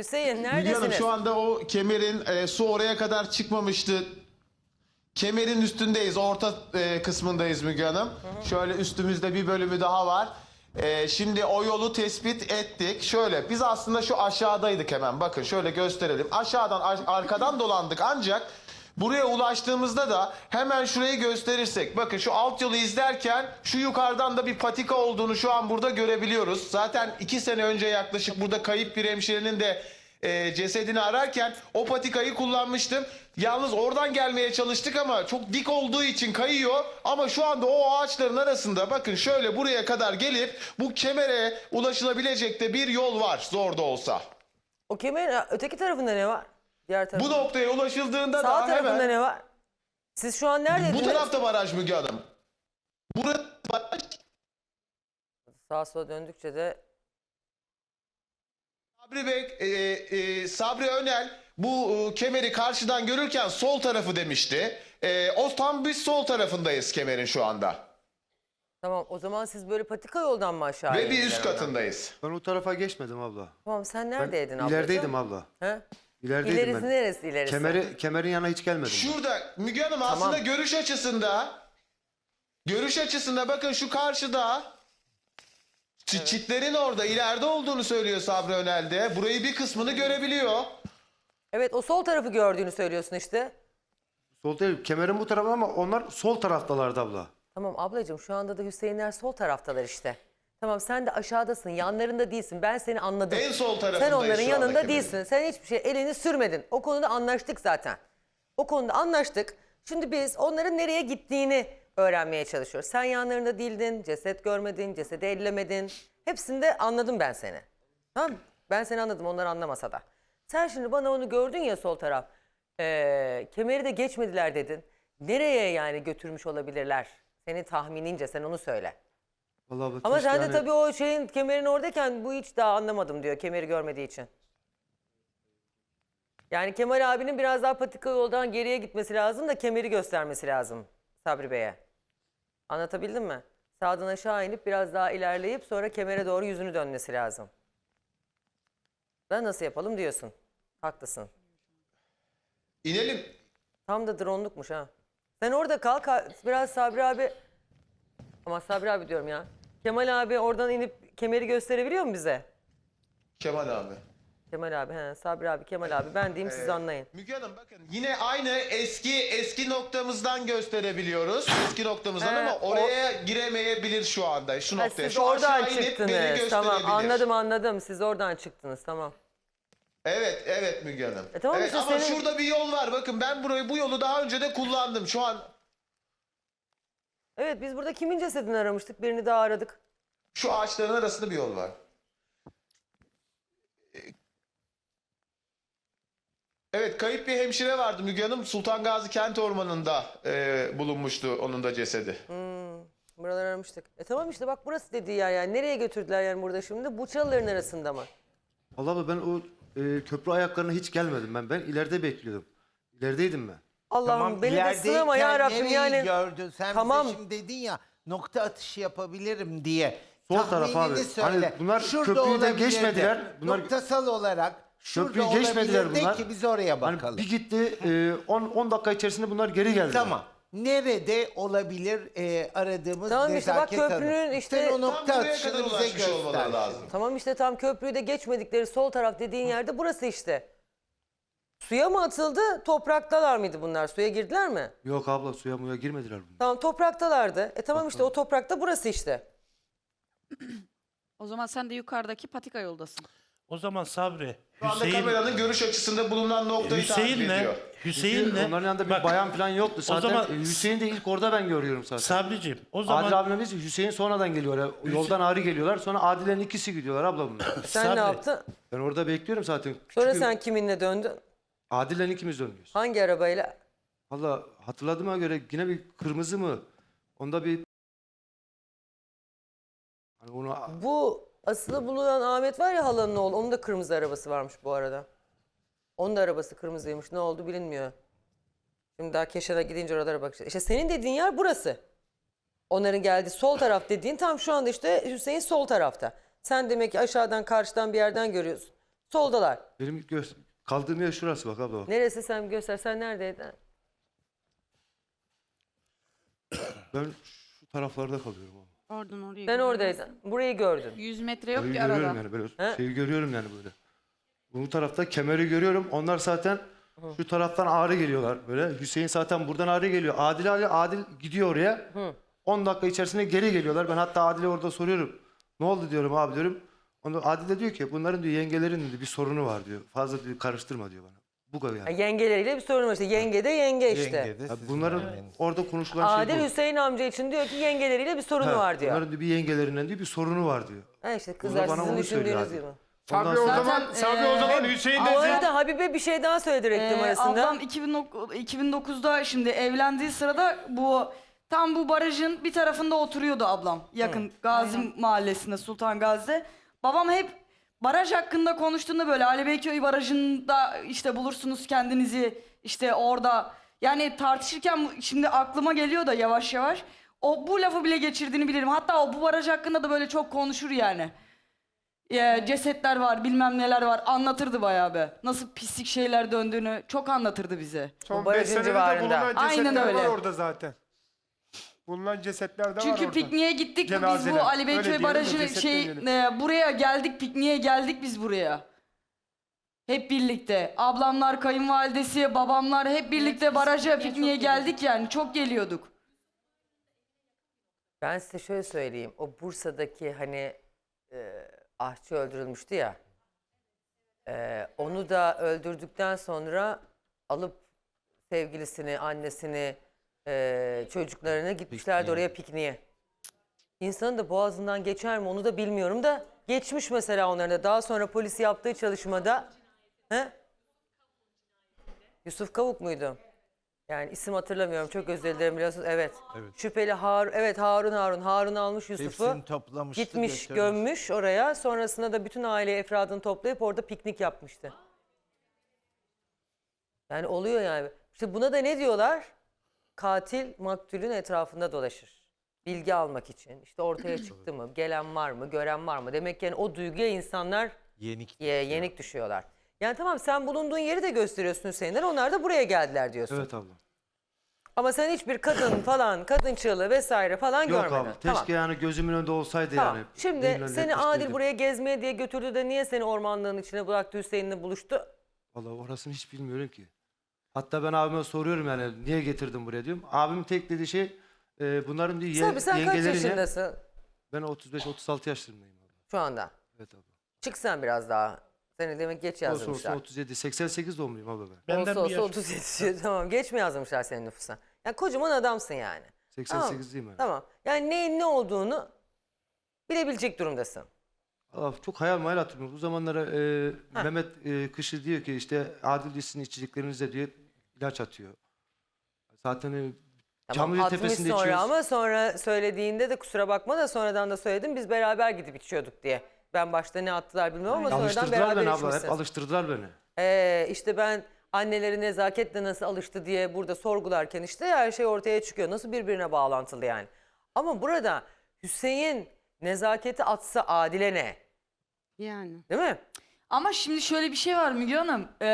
Hüseyin Müge Hanım şu anda o kemerin e, su oraya kadar çıkmamıştı. Kemerin üstündeyiz. Orta e, kısmındayız Müge Hanım. Şöyle üstümüzde bir bölümü daha var. E, şimdi o yolu tespit ettik. Şöyle biz aslında şu aşağıdaydık hemen. Bakın şöyle gösterelim. Aşağıdan a- arkadan dolandık ancak buraya ulaştığımızda da hemen şurayı gösterirsek. Bakın şu alt yolu izlerken şu yukarıdan da bir patika olduğunu şu an burada görebiliyoruz. Zaten iki sene önce yaklaşık burada kayıp bir hemşirenin de e, cesedini ararken o patikayı kullanmıştım. Yalnız oradan gelmeye çalıştık ama çok dik olduğu için kayıyor. Ama şu anda o ağaçların arasında bakın şöyle buraya kadar gelip bu kemere ulaşılabilecek de bir yol var zor da olsa. O kemerin öteki tarafında ne var? Diğer Bu tarafında. noktaya ulaşıldığında Sağ da tarafında hemen ne var? Siz şu an neredeydiniz? bu tarafta baraj Müge Hanım. Burası baraj. Sağa sola döndükçe de Sabri Bey, e, e, Sabri Önel bu e, kemeri karşıdan görürken sol tarafı demişti. E, o tam biz sol tarafındayız kemerin şu anda. tamam o zaman siz böyle patika yoldan mı aşağı Ve bir indiniz üst yani? katındayız. Ben o tarafa geçmedim abla. Tamam sen neredeydin ablacığım? ilerideydim abla. He? İlerideydim İlerisi ben. neresi ilerisi? Kemeri, kemerin yanına hiç gelmedim. Şurada Müge Hanım aslında görüş açısında görüş açısında bakın şu karşıda çi- çitlerin orada ileride olduğunu söylüyor Sabri Önel de. Burayı bir kısmını görebiliyor. Evet o sol tarafı gördüğünü söylüyorsun işte. Sol değil, kemerin bu tarafı ama onlar sol taraftalardı abla. Tamam ablacığım şu anda da Hüseyinler sol taraftalar işte. Tamam sen de aşağıdasın yanlarında değilsin ben seni anladım. En sol Sen tarafındayız onların şu yanında değilsin. Sen hiçbir şey elini sürmedin. O konuda anlaştık zaten. O konuda anlaştık. Şimdi biz onların nereye gittiğini öğrenmeye çalışıyoruz. Sen yanlarında değildin, ceset görmedin, cesedi ellemedin. Hepsinde anladım ben seni. Tamam mı? Ben seni anladım onlar anlamasa da. Sen şimdi bana onu gördün ya sol taraf. Ee, kemeri de geçmediler dedin. Nereye yani götürmüş olabilirler? Senin tahminince sen onu söyle. Vallahi abla, Ama keşke sen de yani- tabii o şeyin kemerin oradayken bu hiç daha anlamadım diyor kemeri görmediği için. Yani Kemal abinin biraz daha patika yoldan geriye gitmesi lazım da kemeri göstermesi lazım Sabri Bey'e. Anlatabildim mi? Sağdan aşağı inip biraz daha ilerleyip sonra kemere doğru yüzünü dönmesi lazım. Ben nasıl yapalım diyorsun. Haklısın. İnelim. Tam da dronlukmuş ha. Sen orada kal, kal- biraz Sabri abi... Ama Sabri abi diyorum ya. Kemal abi oradan inip kemeri gösterebiliyor mu bize? Kemal abi. Kemal abi, he, Sabri abi, Kemal abi. Ben diyeyim siz anlayın. Müge Hanım bakın yine aynı eski eski noktamızdan gösterebiliyoruz. Eski noktamızdan He, ama oraya giremeyebilir şu anda. Şu Ha, noktaya. siz Şu oradan aşağı inip beni çıktınız. gösterebilir. Tamam anladım anladım. Siz oradan çıktınız tamam. Evet, evet Müge Hanım. E tamam evet, işte ama senin- şurada bir yol var. Bakın ben burayı bu yolu daha önce de kullandım. Şu an Evet biz burada kimin cesedini aramıştık? Birini daha aradık. şu ağaçların arasında bir yol var. Evet, kayıp bir hemşire vardı Müge Hanım. Sultan Gazi Kent Ormanı'nda e, bulunmuştu onun da cesedi. Buraları aramıştık. E tamam işte bak burası dediği yer yani. Nereye götürdüler yani burada şimdi? Bu çalıların arasında mı? Vallahi abla ben o e, köprü ayaklarına hiç gelmedim ben. Ben ileride bekliyordum. İlerideydim ben. Allah'ım beni de ilerideyken sınama ya Rabbim nereyi yani. gördün? Sen Tamam. bize şimdi dedin ya nokta atışı yapabilirim diye. Sol taraf Tahminini abi. söyle. Hani bunlar Şurada köprüyü de olabilirdi. geçmediler. Bunlar- Noktasal olarak şurada Köprüyü geçmediler bunlar. ki biz oraya Hani bakalım. bir gitti 10 10 dakika içerisinde bunlar geri geldiler. Tamam. Nerede olabilir e, aradığımız Tamam işte bak nezaket köprünün işte- Sen o Tam nokta Tam buraya atışını kadar bize ulaşmış olmaları göster. lazım. Tamam işte tam köprüyü de geçmedikleri sol taraf dediğin yerde burası işte. Suya mı atıldı? Topraktalar mıydı bunlar? Suya girdiler mi? Yok abla suya muya girmediler bunlar. Tamam topraktalardı. E tamam işte o toprakta burası işte. O zaman sen de yukarıdaki patika yoldasın. O zaman Sabri, Şu anda Hüseyin, kameranın görüş açısında bulunan noktayı takip Hüseyin'le, ediyor. Hüseyin'le, Onların yanında bir bak, bayan falan yoktu. Zaten zaman- e, Hüseyin de ilk orada ben görüyorum zaten. Sabriciğim, o zaman Adil abimle biz Hüseyin sonradan geliyor. Ya, Yoldan ağrı geliyorlar. Sonra Adil'in ikisi gidiyorlar abla bunlar. Sen Sabri, ne yaptın? Ben orada bekliyorum zaten. Sonra sen kiminle döndün? Adil'le ikimiz dönüyoruz. Hangi arabayla? Valla hatırladığıma göre yine bir kırmızı mı? Onda bir... Hani onu Bu asılı bulunan Ahmet var ya halanın oğlu. Onun da kırmızı arabası varmış bu arada. Onun da arabası kırmızıymış. Ne oldu bilinmiyor. Şimdi daha Keşan'a gidince oralara bakacağız. İşte senin dediğin yer burası. Onların geldiği sol taraf dediğin tam şu anda işte Hüseyin sol tarafta. Sen demek ki aşağıdan karşıdan bir yerden görüyorsun. Soldalar. Benim göz, kaldığım yer şurası bak abla bak. Neresi sen göster. Sen neredeydin? Ben şu taraflarda kalıyorum abla. Oradan oraya. Sen gidiyoruz. oradaydın. Burayı gördün. 100 metre yok Burayı ki arada. görüyorum yani böyle He? şeyi görüyorum yani böyle. Bu tarafta kemeri görüyorum. Onlar zaten şu taraftan ağrı geliyorlar böyle. Hüseyin zaten buradan ağrı geliyor. Adil Ali Adil gidiyor oraya. 10 dakika içerisinde geri geliyorlar. Ben hatta Adil'e orada soruyorum. Ne oldu diyorum abi diyorum. Onda Adil de diyor ki bunların diyor yengelerin diyor, bir sorunu var diyor. Fazla diyor, karıştırma diyor bana. Bu kadar Ha, yani. yengeleriyle bir sorun var işte. Yenge de yenge işte. Yenge de Ya sizin bunların anneniz. orada konuşulan şey Adil bu. Hüseyin amca için diyor ki yengeleriyle bir sorunu Ha, var diyor. Bunların diyor, bir yengelerinden diyor bir sorunu var diyor. Ha işte kızlar bana sizin onu düşündüğünüz gibi. Ondan Sabri o sonra- zaman, Sabri o zaman Hüseyin Bu de arada Habibe bir şey daha söyledi reklam Ee, arasında. Ablam 2009 2009'da şimdi evlendiği sırada bu tam bu barajın bir tarafında oturuyordu ablam. Yakın Gazi Mahallesi'nde Sultan Gazi'de. Babam hep baraj hakkında konuştuğunda böyle Ali Beyköy Barajı'nda işte bulursunuz kendinizi işte orada. Yani tartışırken şimdi aklıma geliyor da yavaş yavaş. O bu lafı bile geçirdiğini bilirim. Hatta o bu baraj hakkında da böyle çok konuşur yani. Ya, cesetler var bilmem neler var anlatırdı bayağı be. Nasıl pislik şeyler döndüğünü çok anlatırdı bize. son barajın 5 senedir de civarında. bulunan Aynen öyle. var orada zaten. Bulunan cesetler de var Çünkü orada. pikniğe gittik biz Cenazeler. bu Ali Öyle Beyköy diyelim de Barajı'nı ceset şey demeyelim. e, buraya geldik pikniğe geldik biz buraya. Hep birlikte. Ablamlar, kayınvalidesi, babamlar hep birlikte baraja pikniğe geldik yani. Çok geliyorduk. Ben size şöyle söyleyeyim. O Bursa'daki hani e, ahçı öldürülmüştü ya. e, onu da öldürdükten sonra alıp sevgilisini, annesini, e, çocuklarını gitmişlerdi oraya pikniğe. İnsanın da boğazından geçer mi onu da bilmiyorum da geçmiş mesela onların da. Daha sonra polis yaptığı çalışmada he? Yusuf Kavuk muydu? Yani isim hatırlamıyorum. Çok özür dilerim biliyorsunuz. Evet. Şüpheli Harun. Evet Harun Harun. Harun almış Yusuf'u. Hepsini toplamıştı. Gitmiş götürmüş. gömmüş oraya. Sonrasında da bütün aile efradını toplayıp orada piknik yapmıştı. Yani oluyor yani. İşte buna da ne diyorlar? Katil maktulün etrafında dolaşır. Bilgi almak için. İşte ortaya çıktı mı? Gelen var mı? Gören var mı? Demek ki yani o duyguya insanlar Yenik. ye- yenik düşüyorlar. Yani tamam sen bulunduğun yeri de gösteriyorsun Hüseyinler. Onlar da buraya geldiler diyorsun. Evet abla. Ama sen hiçbir kadın falan, kadın çığlığı vesaire falan Yok görmedin. abla. Teşke Tamam. yani gözümün önünde olsaydı Tamam. yani. Şimdi seni. Adil buraya gezmeye diye götürdü de niye seni ormanlığın içine bıraktı Hüseyin'le buluştu? Vallahi orasını hiç bilmiyorum ki. Hatta ben abime soruyorum yani niye getirdin buraya diyorum. Abim tek dediği şey e, bunların diyor ye, sen kaç yengelerine- yaşındasın Ben 35-36 yaşlarındayım abla. şu anda? Evet abla. Çık sen biraz daha. Seni demek geç Olsa yazmışlar. olsa 37, 88 doğumluyum abla ben. Benden olsa bir olsa yaş. 37. tamam geç mi yazmışlar senin nüfusa? Yani kocaman adamsın yani. 88'liyim ben. Tamam. Yani neyin ne olduğunu bilebilecek durumdasın. Allah çok hayal mayal hatırlıyorum. Bu zamanlara e, Mehmet e, Kışı diyor ki işte Adil diyor sizin içeceklerinize diyor ilaç atıyor. Zaten e, Tamam Çamlıca atmış Tepesi'nde sonra içiyoruz. ama sonra söylediğinde de kusura bakma da sonradan da söyledim biz beraber gidip içiyorduk diye. Ben başta ne attılar bilmiyorum ama sonradan Alıştırdılar beraber beni abla. içmişsiniz. Alıştırdılar beni. Ee, işte ben anneleri nezaketle nasıl alıştı diye burada sorgularken işte her şey ortaya çıkıyor. Nasıl birbirine bağlantılı yani. Ama burada Hüseyin nezaketi atsa Adile ne? Yani. Değil mi? Ama şimdi şöyle bir şey var Müge Hanım. Ee,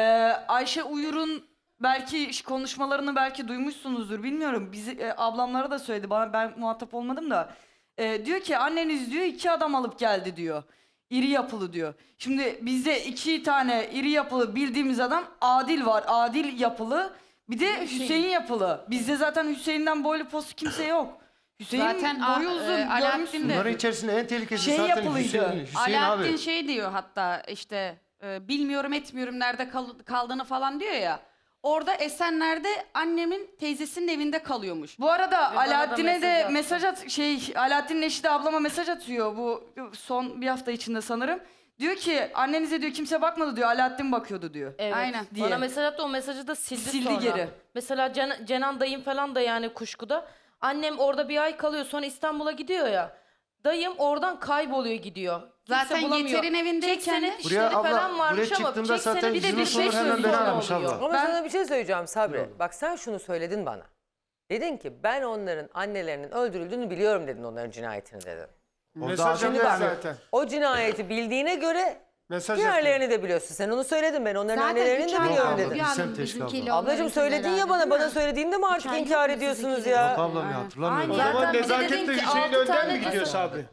Ayşe Uyur'un belki konuşmalarını belki duymuşsunuzdur bilmiyorum. Bizi e, ablamlara da söyledi bana ben muhatap olmadım da. Ee, diyor ki anneniz diyor iki adam alıp geldi diyor. İri yapılı diyor. Şimdi bizde iki tane iri yapılı bildiğimiz adam Adil var. Adil yapılı. Bir de Hüseyin yapılı. Bizde zaten Hüseyin'den boylu postu kimse yok. Hüseyin Zaten a- boyu e, uzun. Alaaddin görmüşsün. de- Bunların içerisinde en tehlikesi Şey zaten yapılıydı. Hüseyin, Hüseyin Alaaddin abi. şey diyor hatta işte e, bilmiyorum etmiyorum nerede kal- kaldığını falan diyor ya. Orada Esenler'de annemin teyzesinin evinde kalıyormuş. Bu arada bana da Alaaddin'e de mesaj attı. mesaj at şey Alaaddin'in eşi de ablama mesaj atıyor bu son bir hafta içinde sanırım. Diyor ki annenize diyor kimse bakmadı diyor Alaaddin bakıyordu diyor. Evet. Aynen. diye. Bana mesaj attı o mesajı da sildi, Sildi sonra. geri. Mesela Cen- Cenan dayım falan da yani kuşkuda. Annem orada bir ay kalıyor sonra İstanbul'a gidiyor ya. Dayım oradan kayboluyor gidiyor. Zaten bulamıyor. Yeter'in evindeyken- Çeksene Buraya işleri abla, falan varmış buraya ama çıktığımda çeksene zaten bir de bir Yunus beş hemen yıl beni sonra aramış abla. oluyor. Ama Ben- sana bir şey söyleyeceğim Sabri. Bak sen şunu söyledin bana. Dedin ki ben onların annelerinin öldürüldüğünü biliyorum dedin onların cinayetini dedin. Mesaj yok bak- zaten. O cinayeti bildiğine göre Mesaj. Diğerlerini de biliyorsun. Sen onu söyledin ben. Onların Zaten annelerini üç de ay biliyorum oldu dedim. bir Bilsem hanım keşke bizimkiyle abla. Ablacığım söyledin ya bana. Bana söylediğinde mi artık inkar yok mu ediyorsunuz ya? Yok ablam ya hatırlamıyorum. O Aynen. zaman Zaten bir de nezaketle dedin ki Hüseyin altı önden tane mi gidiyor kızı- Sabri?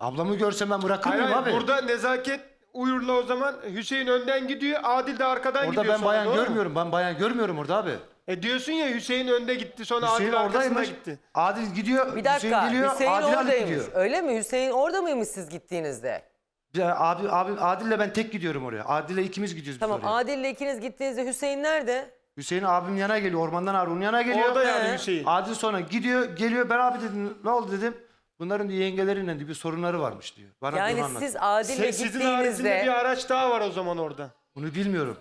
Ablamı görsem ben bırakır Hayır mıyım hayır abi? burada nezaket Uyur'la o zaman Hüseyin önden gidiyor, Adil de arkadan Orada gidiyor. ben sonra, bayan doğru mu? görmüyorum. Ben bayan görmüyorum orada abi. E diyorsun ya Hüseyin önde gitti sonra Hüseyin Adil arkasına oradaymış. gitti. Adil gidiyor. Bir dakika. Hüseyin geliyor. Hüseyin Adil alıp oradaymış. gidiyor. Öyle mi? Hüseyin orada mıymış siz gittiğinizde? Ya abi abi Adil'le ben tek gidiyorum oraya. Adil'le ikimiz gidiyoruz Tamam biz oraya. Adil'le ikiniz gittiğinizde Hüseyin nerede? Hüseyin abim yana geliyor. Ormandan onun yana geliyor. Orada yani He. Hüseyin. Adil sonra gidiyor geliyor. Ben abi dedim ne oldu dedim. Bunların diyor, yengelerinle diyor, bir sorunları varmış diyor. Bana bunu Yani siz Adil'le Se- Sizin haricinde gittiğinizde... bir araç daha var o zaman orada. Bunu bilmiyorum.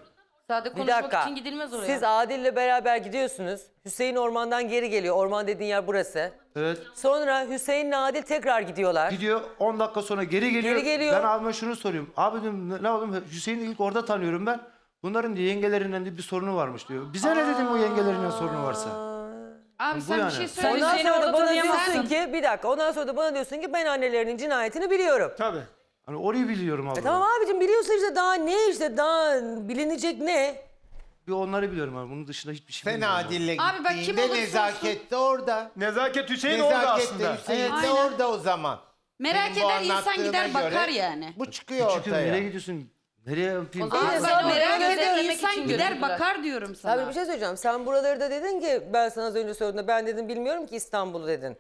Sadece Bir konuşmak dakika. için gidilmez oraya. Siz Adil'le beraber gidiyorsunuz. Hüseyin ormandan geri geliyor. Orman dediğin yer burası. Evet. Sonra Hüseyin'le Adil tekrar gidiyorlar. Gidiyor 10 dakika sonra geri geliyor. Geri geliyor. Ben abime şunu soruyorum. Abi diyorum ne, ne oğlum Hüseyin'i ilk orada tanıyorum ben. Bunların diyor yengelerinden diyor, bir sorunu varmış diyor. Bize ne dedim o yengelerinden sorunu varsa. Abi Bu sen yani. bir şey söyle. Ondan Hüseyin'i sonra da orada bana tanıyamazsın. diyorsun ki bir dakika ondan sonra da bana diyorsun ki ben annelerinin cinayetini biliyorum. Tabii. Hani orayı biliyorum abi. E tamam abicim biliyorsun işte daha ne işte daha bilinecek ne? Bir onları biliyorum abi. Bunun dışında hiçbir şey Sen bilmiyorum. Adil'le Abi bak kim gittiğinde olursa nezaket de orada. Nezaket Hüseyin orada Nezaket de aslında. Hüseyin de Aynen. orada o zaman. Merak Benim bu eder insan anlattığına gider göre bakar yani. Bu çıkıyor Küçüküm nereye ortaya. gidiyorsun? Nereye yapayım? Zaman seni sen merak eder, gözetlemek insan için gider götürdüler. bakar diyorum sana. Abi bir şey söyleyeceğim. Sen buraları da dedin ki ben sana az önce söylediğimde ben dedim bilmiyorum ki İstanbul'u dedin.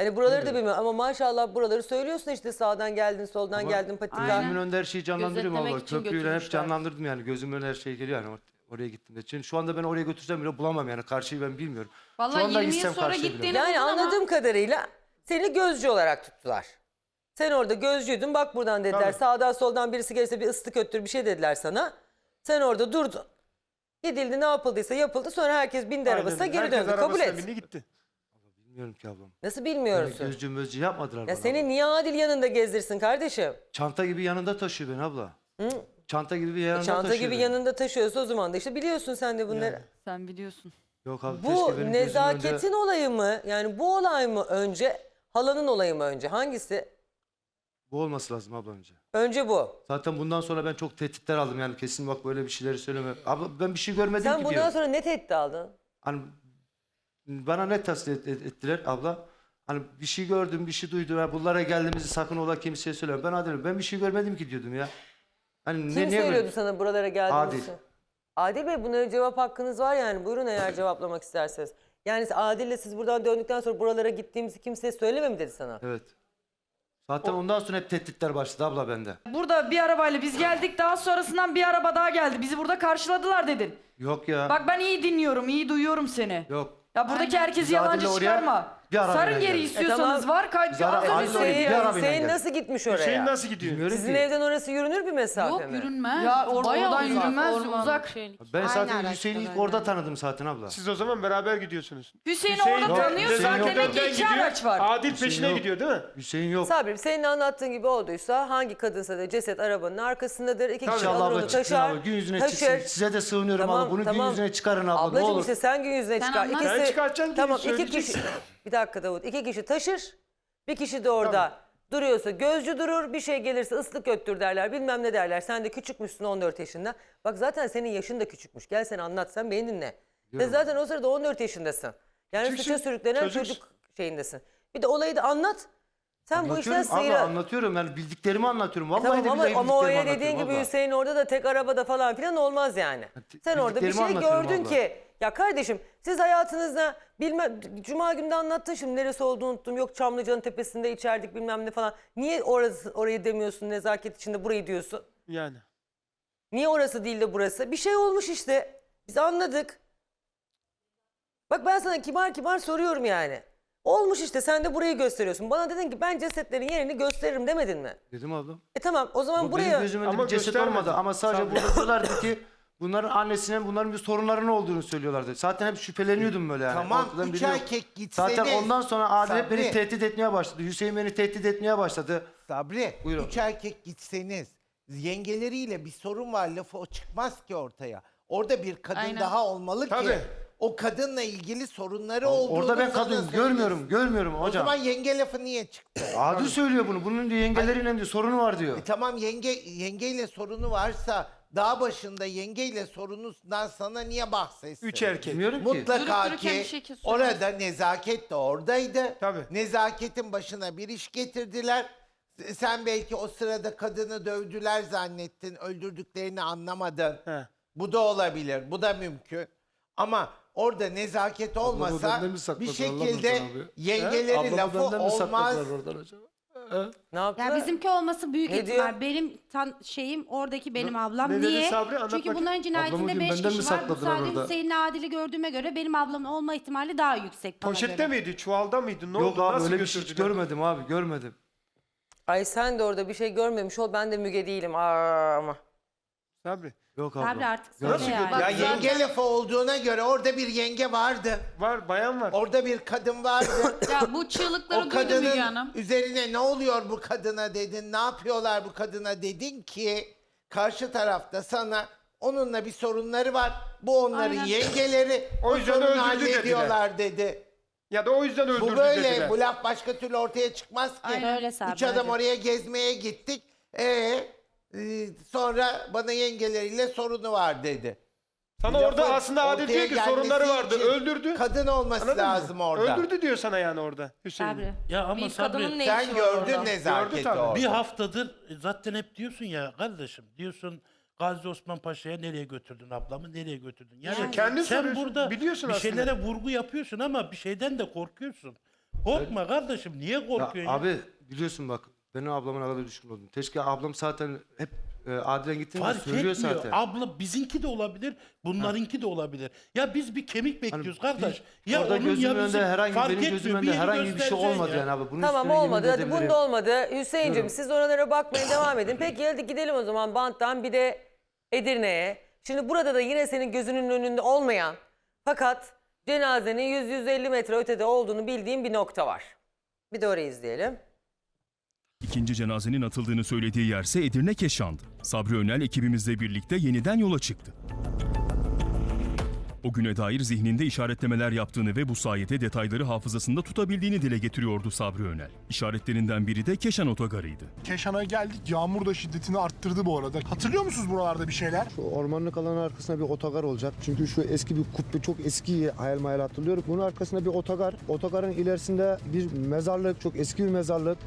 Hani buraları da bilmiyorum ama maşallah buraları söylüyorsun işte sağdan geldin soldan geldin patika. Gözümün önünde her şeyi canlandırıyorum Gözetlemek abla. için Köprüyle hep götürmüşler. canlandırdım yani. Gözümün önünde her şey geliyor yani or- oraya gittiğimde. Çünkü şu anda ben oraya götürsem bile bulamam yani. Karşıyı ben bilmiyorum. Vallahi şu anda 20 yıl gitsem sonra karşıyı gittiğini bilemem. Yani ama- anladığım kadarıyla seni gözcü olarak tuttular. Sen orada gözcüydün bak buradan dediler. Tabii. Sağdan soldan birisi gelirse bir ıslık öttür bir şey dediler sana. Sen orada durdun. Gidildi ne yapıldıysa yapıldı sonra herkes bindi arabasına Aynen. geri Herkes döndü. Kabul arabasına et. bindi gitti. Bilmiyorum ki ablam. Nasıl Yani bilmiyorsun? gözcü mözcü yapmadılar Ya bana. seni niye Adil yanında gezdirsin kardeşim? Çanta gibi yanında taşıyor beni abla. Çanta gibi bir yanında Çanta taşıyor gibi beni. yanında taşıyorsa o zaman da işte biliyorsun sen de bunları. Sen biliyorsun. Yok abi Bu benim gözümün nezaketin önünde- olayı mı? Yani bu olay mı önce? Halanın olayı mı önce? Hangisi? Bu olması lazım abla önce. Önce bu. Zaten bundan sonra ben çok tehditler aldım yani kesin bak böyle bir şeyleri söyleme. Abla ben bir şey görmedim Sen ki bundan diyor. sonra ne tehdit aldın? Hani bana ne tasdik et- ettiler abla? Hani bir şey gördüm, bir şey duydum. Ya bunlara geldiğimizi sakın ola kimseye söyleme. Ben Adil'im. Ben bir şey görmedim ki diyordum ya. Hani Kim ne, niye söylüyordu böyle- sana buralara geldiğinizi? Adil. Adil Bey bunlara cevap hakkınız var yani. Buyurun eğer cevaplamak isterseniz. Yani Adil'le siz buradan döndükten sonra buralara gittiğimizi kimseye söyleme mi dedi sana? Evet. Zaten ondan sonra hep tehditler başladı abla bende. Burada bir arabayla biz geldik daha sonrasından bir araba daha geldi. Bizi burada karşıladılar dedin. Yok ya. Bak ben iyi dinliyorum, iyi duyuyorum seni. Yok. Ya buradaki herkesi Biz yalancı oraya çıkarma. Bir arabayla Sarın geri istiyorsanız E var. Kay- Biz ara- az önce bir Hüseyin, nasıl gitmiş oraya? Hüseyin nasıl gidiyor? Bilmiyorum Sizin ki. evden orası yürünür bir mesafe Yok mi? yürünmez. Ya or- Bayağı oradan uzak, yürünmez, orman, uzak. şey. Ben zaten araçta Hüseyin'i ilk böyle. orada tanıdım zaten abla. Siz o zaman beraber gidiyorsunuz. Hüseyin'i Hüseyin orada yok, tanıyorsan Hüseyin yok. demek ki iki araç var. Adil peşine yok. gidiyor değil mi? Hüseyin yok. Sabri senin anlattığın gibi olduysa hangi kadınsa da ceset arabanın arkasındadır. İki kişi İnşallah alır abla onu çıksın taşır. abla. Gün yüzüne taşır. çıksın. Size de sığınıyorum Tamam, abla. Bunu tamam. gün yüzüne çıkarın abla. Ablacığım ne olur. işte sen gün yüzüne çıkar. anlat. İkisi, Ben çıkartacaksın, Tamam iki söyleyeceksin. kişi. Bir dakika Davut. İki kişi taşır. Bir kişi de orada duruyorsa gözcü durur. Bir şey gelirse ıslık öttür derler. Bilmem ne derler. Sen de küçükmüşsün 14 yaşında. Bak zaten senin yaşın da küçükmüş. Gel sen anlat sen beni dinle. Sen zaten o sırada 14 yaşındasın. Yani Küçüksün, suça sürüklenen çocuksun. çocuk şeyindesin. Bir de olayı da anlat. Sen bu işten Anlatıyorum abla sıyrıl. anlatıyorum yani bildiklerimi anlatıyorum. Vallahi Tamam de ama, billahi ama o öyle bildiklerimi dediğin gibi abla. Hüseyin orada da tek arabada falan filan olmaz yani. Sen orada bir bildiklerimi şey anlatıyorum gördün abla. ki ya kardeşim siz hayatınızda bilmem cuma günde anlattın şimdi neresi olduğunu unuttum. Yok Çamlıca'nın tepesinde içerdik bilmem ne falan. Niye orası orayı demiyorsun nezaket içinde burayı diyorsun? Yani. Niye orası değil de burası? Bir şey olmuş işte. Biz anladık. Bak ben sana kibar kibar soruyorum yani. Olmuş işte sen de burayı gösteriyorsun. Bana dedin ki ben cesetlerin yerini gösteririm demedin mi? Dedim abla. E tamam o zaman Bu buraya... benim gözümün önünde Ama bir ceset göstermedi. olmadı ama sadece burada diyorlardı ki bunların annesinin bunların bir sorunların olduğunu söylüyorlardı. Zaten hep şüpheleniyordum böyle yani. Tamam Ortadan 3 biliyorum. ay kek gitseniz. Zaten ondan sonra Adil hep beni Sabri. tehdit etmeye başladı. Hüseyin beni tehdit etmeye başladı. Sabri, Buyurun. üç erkek gitseniz yengeleriyle bir sorun var lafı o çıkmaz ki ortaya. Orada bir kadın Aynen. daha olmalı ki Tabii. o kadınla ilgili sorunları olduğunu Orada ben sana kadın söylesin. görmüyorum, görmüyorum O hocam. zaman yenge lafı niye çıktı? Adil söylüyor bunu. Bunun diyor yengeleriyle diyor sorunu var diyor. E tamam yenge yengeyle sorunu varsa dağ başında yengeyle sorunundan sana niye bahsetsin? Üç erkek. Bilmiyorum ki. Mutlaka Durup dururken ki orada nezaket de oradaydı. Tabii. Nezaketin başına bir iş getirdiler. Sen belki o sırada kadını dövdüler zannettin. Öldürdüklerini anlamadın. He. Bu da olabilir. Bu da mümkün. Ama orada nezaket olmasa benden mi bir şekilde buradan abi? yengeleri Ablamı lafı benden mi olmaz. sakladılar oradan acaba? Ne yaptı? Ya bizimki olması büyük Ne ihtimal. diyor? Benim tan şeyim oradaki benim ablam. ne dedi Niye? Sabri? Anlat Çünkü bakayım. bunların cinayetinde Ablamı 5 benden mi kişi var. Bu sakladılar sadece orada? Hüseyin'le Adil'i gördüğüme göre benim ablamın olma ihtimali daha yüksek bana Poşette göre. miydi? Çuvalda mıydı? Ne Yok oldu? abi Nasıl öyle bir şey hiç götürdüler? görmedim abi görmedim. Ay sen de orada bir şey görmemiş ol. Ben de Müge değilim. Aa, ama. Sabri. Yok abla. Sabri artık söyle Nasıl yani. Ya yenge lafı olduğuna göre orada bir yenge vardı. Var bayan var. Orada bir kadın vardı. Ya bu çığlıkları o duydum Müge kadının Hanım. üzerine ne oluyor bu kadına dedin, ne yapıyorlar bu kadına dedin ki karşı tarafta sana onunla bir sorunları var. Bu onların Aynen. yengeleri. O O yüzden sorunu öldürdü hallediyorlar dedi. Ya da o yüzden öldürdü Bu böyle, dediler. bu laf başka türlü ortaya çıkmaz ki. Aynen öyle Sabri. Üç adam öyle. oraya gezmeye gittik. Ee, e, sonra bana yengeleriyle sorunu var dedi. Sana orada Lafın aslında Adil ortaya diyor ki sorunları vardı. için Öldürdü. Kadın olması Anladın mı? lazım orada. Öldürdü diyor sana yani orada Hüseyin. Sabri. Ya ama Bir Sabri kadının ne Sen işi var gördün orada? nezaketi Gördü tabii. orada. bir haftadır e, zaten hep diyorsun ya kardeşim diyorsun Gazi Osman Paşa'ya nereye götürdün ablamı nereye götürdün? Yani Yani. Kendin sen soruyorsun, burada biliyorsun bir aslında. şeylere vurgu yapıyorsun ama bir şeyden de korkuyorsun. Korkma kardeşim niye Ya korkuyorsun? ya? abi biliyorsun bak benim ablama ne kadar düşkün oldum. Keşke ablam zaten hep e, Adil'e gittiğinde Fark söylüyor etmiyor. zaten. Abla bizinki de olabilir, bunlarınki de olabilir. Ya biz bir kemik bekliyoruz kardeş. Ya orada onun gözümün ya önünde bizim herhangi fark benim gözümün Bir önünde herhangi bir şey göstereceksin olmadı ya. yani abi. Bunun Tamam üstüne yemin olmadı. Hadi edebilirim. bunda olmadı. Hüseyin'cim siz oralara bakmaya devam edin. Peki hadi gidelim o zaman banttan bir de Edirne'ye. Şimdi burada da yine senin gözünün önünde olmayan fakat cenazenin 100-150 metre ötede olduğunu bildiğim bir nokta var. Bir de orayı izleyelim. İkinci cenazenin atıldığını söylediği yerse Edirne Keşan'dı. Sabri Önel ekibimizle birlikte yeniden yola çıktı. O güne dair zihninde işaretlemeler yaptığını ve bu sayede detayları hafızasında tutabildiğini dile getiriyordu Sabri Önel. İşaretlerinden biri de Keşan Otogarı'ydı. Keşan'a geldik. Yağmur da şiddetini arttırdı bu arada. Hatırlıyor musunuz buralarda bir şeyler? Şu ormanlık alanın arkasında bir otogar olacak. Çünkü şu eski bir kubbe çok eski hayal mayal hatırlıyorum. Bunun arkasında bir otogar. Otogarın ilerisinde bir mezarlık, çok eski bir mezarlık.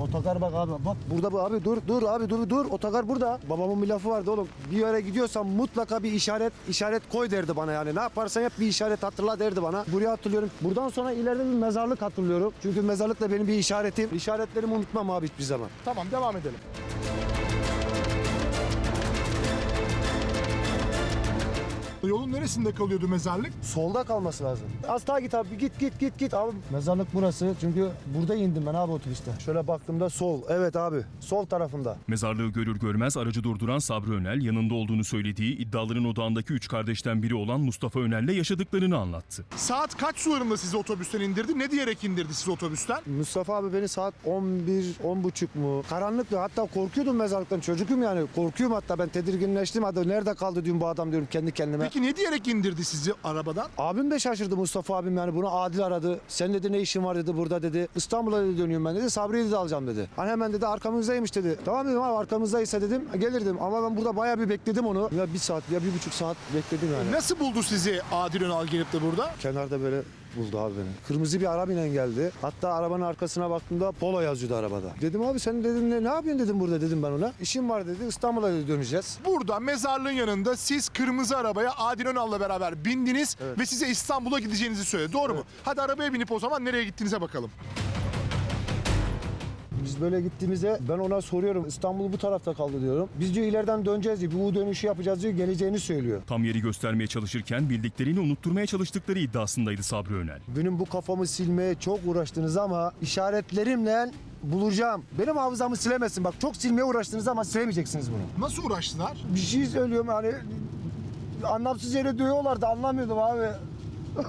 Otogar bak abi bak burada bu abi dur dur abi dur dur otogar burada. Babamın bir lafı vardı oğlum bir yere gidiyorsan mutlaka bir işaret işaret koy derdi bana yani. Ne yaparsan yap bir işaret hatırla derdi bana. Buraya hatırlıyorum. Buradan sonra ileride bir mezarlık hatırlıyorum. Çünkü mezarlık da benim bir işaretim. İşaretlerimi unutmam abi hiçbir zaman. Tamam devam edelim. Yolun neresinde kalıyordu mezarlık? Solda kalması lazım. Az daha git abi git git git git abi. Mezarlık burası çünkü burada indim ben abi otobüste. Şöyle baktığımda sol evet abi sol tarafında. Mezarlığı görür görmez aracı durduran Sabri Önel yanında olduğunu söylediği iddiaların odağındaki üç kardeşten biri olan Mustafa Önel'le yaşadıklarını anlattı. Saat kaç sularında sizi otobüsten indirdi? Ne diyerek indirdi sizi otobüsten? Mustafa abi beni saat 11 10 buçuk mu? Karanlıktı hatta korkuyordum mezarlıktan çocukum yani korkuyorum hatta ben tedirginleştim hadi nerede kaldı diyorum bu adam diyorum kendi kendime. Peki ne diyerek indirdi sizi arabadan? Abim de şaşırdı Mustafa abim yani bunu Adil aradı. Sen dedi ne işin var dedi burada dedi. İstanbul'a dedi dönüyorum ben dedi. Sabri'yi dedi alacağım dedi. Hani hemen dedi arkamızdaymış dedi. Tamam dedim abi arkamızdaysa dedim gelirdim. Ama ben burada bayağı bir bekledim onu. Ya bir saat ya bir buçuk saat bekledim yani. Nasıl buldu sizi Adil Önal gelip de burada? Kenarda böyle buldu abi beni. Kırmızı bir arabayla geldi. Hatta arabanın arkasına baktığımda Polo yazıyordu arabada. Dedim abi sen dedim ne, ne yapıyorsun dedim burada dedim ben ona. İşim var dedi İstanbul'a dedi döneceğiz. Burada mezarlığın yanında siz kırmızı arabaya Adil Önal'la beraber bindiniz ve size İstanbul'a gideceğinizi söyledi. Doğru mu? Hadi arabaya binip o zaman nereye gittiğinize bakalım. Biz böyle gittiğimizde ben ona soruyorum İstanbul bu tarafta kaldı diyorum. Biz diyor ileriden döneceğiz diyor. Bu dönüşü yapacağız diyor. Geleceğini söylüyor. Tam yeri göstermeye çalışırken bildiklerini unutturmaya çalıştıkları iddiasındaydı Sabri Önel. Benim bu kafamı silmeye çok uğraştınız ama işaretlerimle bulacağım. Benim hafızamı silemezsin. Bak çok silmeye uğraştınız ama silemeyeceksiniz bunu. Nasıl uğraştılar? Bir şey söylüyorum hani anlamsız yere dövüyorlardı anlamıyordum abi.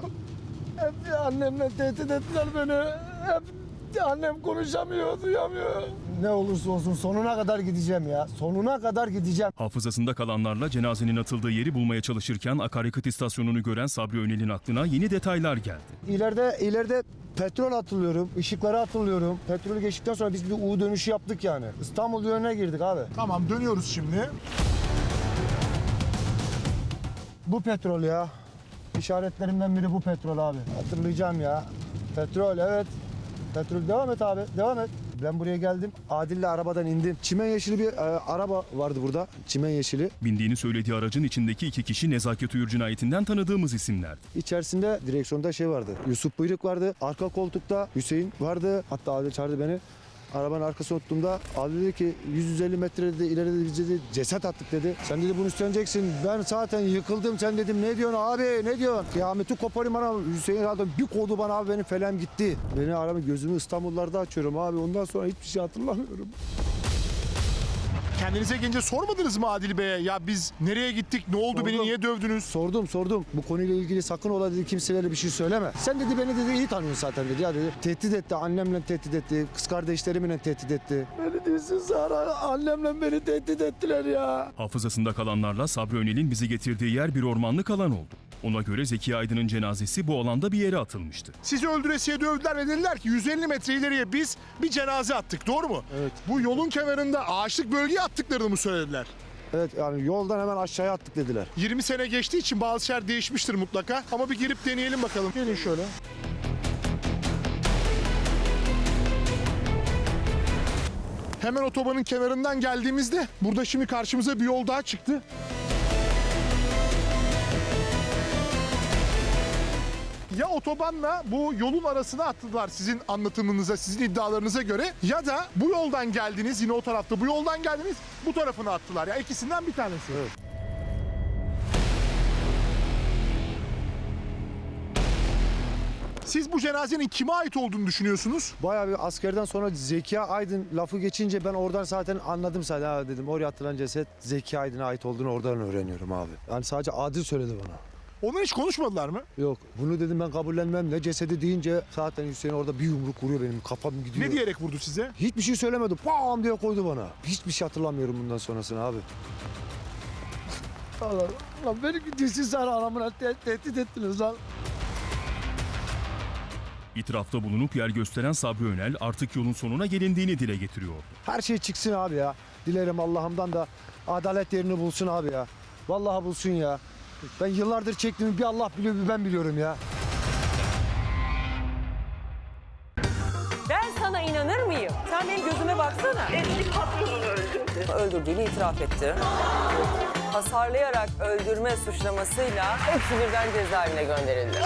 Hep annemle tehdit ettiler beni. Hep annem konuşamıyor, duyamıyor. ne olursa olsun sonuna kadar gideceğim ya. Sonuna kadar gideceğim. Hafızasında kalanlarla cenazenin atıldığı yeri bulmaya çalışırken akaryakıt istasyonunu gören Sabri Önel'in aklına yeni detaylar geldi. İleride ileride petrol hatırlıyorum, ışıkları hatırlıyorum. Petrol geçtikten sonra biz bir U dönüşü yaptık yani. İstanbul yönüne girdik abi. Tamam dönüyoruz şimdi. Bu petrol ya. İşaretlerimden biri bu petrol abi. Hatırlayacağım ya. Petrol evet. Petrol devam et abi devam et. Ben buraya geldim. Adil'le arabadan indim. Çimen yeşili bir e, araba vardı burada. Çimen yeşili. Bindiğini söylediği aracın içindeki iki kişi Nezaket Uyur cinayetinden tanıdığımız isimlerdi. İçerisinde direksiyonda şey vardı. Yusuf Buyruk vardı. Arka koltukta Hüseyin vardı. Hatta Adil çağırdı beni. Arabanın arkasına oturduğumda Adil dedi ki 150 metre dedi ileride biz dedi ceset attık dedi. Sen dedi bunu üstleneceksin. Ben zaten yıkıldım. Sen dedim ne diyorsun abi ne diyorsun? Kıyameti koparayım bana. Hüseyin adam bir kodu bana abi benim felem gitti. Beni arama gözümü İstanbullarda açıyorum abi. Ondan sonra hiçbir şey hatırlamıyorum. Kendinize gelince sormadınız mı Adil Bey'e? Ya biz nereye gittik? Ne oldu? Beni Sordum. niye dövdünüz? Sordum sordum. Bu konuyla ilgili sakın ola dedi kimselere bir şey söyleme. Sen dedi beni dedi iyi tanıyorsun zaten dedi. Ya dedi tehdit etti. Annemle tehdit etti. Kız kardeşlerimle tehdit etti. Beni diyorsun Sara. Annemle beni tehdit ettiler ya. Hafızasında kalanlarla Sabri Önel'in bizi getirdiği yer bir ormanlık alan oldu. Ona göre Zeki Aydın'ın cenazesi bu alanda bir yere atılmıştı. Sizi öldüresiye dövdüler ve dediler ki 150 metre ileriye biz bir cenaze attık. Doğru mu? Evet. Bu yolun kenarında ağaçlık bölgeye attıklarını mı söylediler? Evet yani yoldan hemen aşağıya attık dediler. 20 sene geçtiği için bazı şeyler değişmiştir mutlaka. Ama bir girip deneyelim bakalım. Gelin şöyle. Hemen otobanın kenarından geldiğimizde burada şimdi karşımıza bir yol daha çıktı. Otobanla bu yolun arasına attılar sizin anlatımınıza, sizin iddialarınıza göre ya da bu yoldan geldiniz yine o tarafta bu yoldan geldiniz bu tarafına attılar. Ya ikisinden bir tanesi. Siz bu cenazenin kime ait olduğunu düşünüyorsunuz? Bayağı bir askerden sonra Zeki Aydın lafı geçince ben oradan zaten anladım zaten. Ha dedim oraya atılan ceset Zeki Aydın'a ait olduğunu oradan öğreniyorum abi. Yani sadece Adil söyledi bana. Onlar hiç konuşmadılar mı? Yok bunu dedim ben kabullenmem ne cesedi deyince zaten Hüseyin orada bir yumruk vuruyor benim kafam gidiyor. Ne diyerek vurdu size? Hiçbir şey söylemedi. Pam diye koydu bana. Hiçbir şey hatırlamıyorum bundan sonrasını abi. Allah Allah beni gidiyorsun sen anamına te- tehdit ettiniz lan. İtirafta bulunup yer gösteren Sabri Önel artık yolun sonuna gelindiğini dile getiriyordu. Her şey çıksın abi ya. Dilerim Allah'ımdan da adalet yerini bulsun abi ya. Vallahi bulsun ya. Ben yıllardır çektiğimi bir Allah biliyor bir ben biliyorum ya. Ben sana inanır mıyım? Sen benim gözüme baksana. Eski patronunu öldürdü. Öldürdüğünü itiraf etti. Hasarlayarak öldürme suçlamasıyla hepsi birden cezaevine gönderildi.